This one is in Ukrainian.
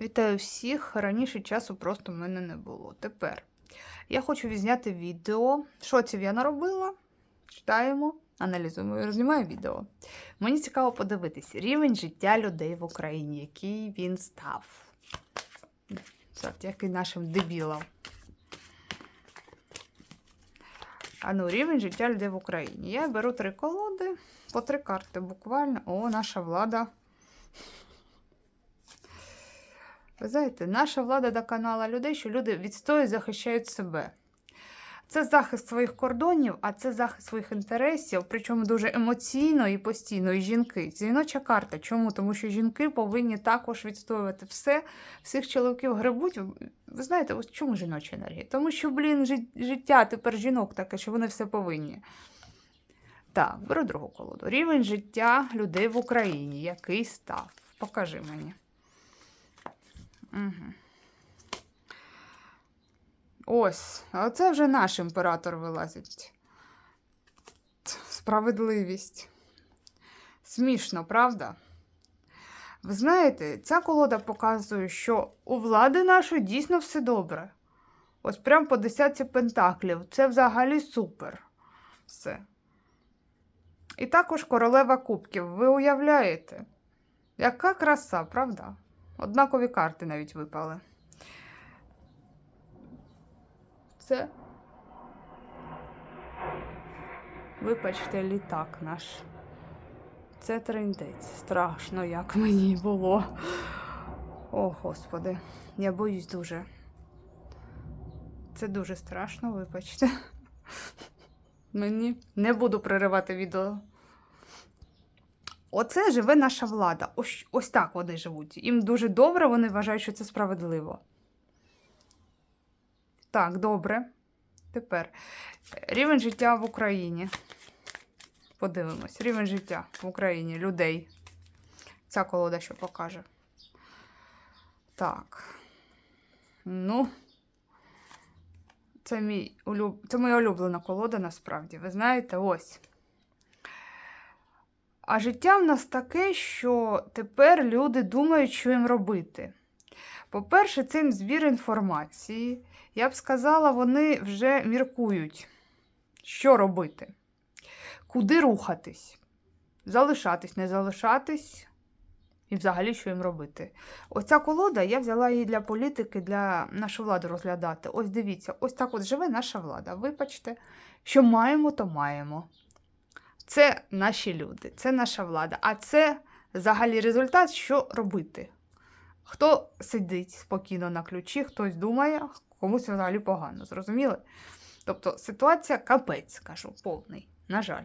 Вітаю всіх. Раніше часу просто в мене не було. Тепер я хочу відзняти відео. Це я наробила? Читаємо, аналізуємо і знімаю відео. Мені цікаво подивитись рівень життя людей в Україні, який він став. Завдяки нашим дебілам. А ну, рівень життя людей в Україні. Я беру три колоди, по три карти буквально. О, наша влада. Ви знаєте, наша влада доконала людей, що люди відстоюють, захищають себе. Це захист своїх кордонів, а це захист своїх інтересів, причому дуже емоційно і постійно. І жінки. Жіноча карта. Чому? Тому що жінки повинні також відстоювати все, всіх чоловіків гребуть. Ви знаєте, ось чому жіноча енергія? Тому що, блін, життя тепер жінок таке, що вони все повинні. Так, беру другу колоду. Рівень життя людей в Україні. Який став? Покажи мені. Угу. Ось, а це вже наш імператор вилазить. Справедливість. Смішно, правда? Ви знаєте, ця колода показує, що у влади нашої дійсно все добре. Ось прям по десятці пентаклів. Це взагалі супер. Все. І також королева кубків. Ви уявляєте? Яка краса, правда? Однакові карти навіть випали. Це. Вибачте, літак наш. Це триндець. Страшно, як мені було. О, Господи, я боюсь дуже. Це дуже страшно, вибачте. Мені не буду переривати відео. Оце живе наша влада. Ось, ось так вони живуть. Їм дуже добре, вони вважають, що це справедливо. Так, добре. Тепер рівень життя в Україні. Подивимось. Рівень життя в Україні людей. Ця колода що покаже. Так. Ну. Це, мій улюб... це моя улюблена колода, насправді. Ви знаєте, ось. А життя в нас таке, що тепер люди думають, що їм робити. По-перше, це збір інформації. Я б сказала, вони вже міркують, що робити, куди рухатись, залишатись, не залишатись, і взагалі, що їм робити. Оця колода, я взяла її для політики, для нашої влади розглядати. Ось дивіться, ось так от живе наша влада. Вибачте, що маємо, то маємо. Це наші люди, це наша влада. А це взагалі результат, що робити. Хто сидить спокійно на ключі, хтось думає, комусь взагалі погано. Зрозуміли? Тобто ситуація капець, кажу, повний. На жаль.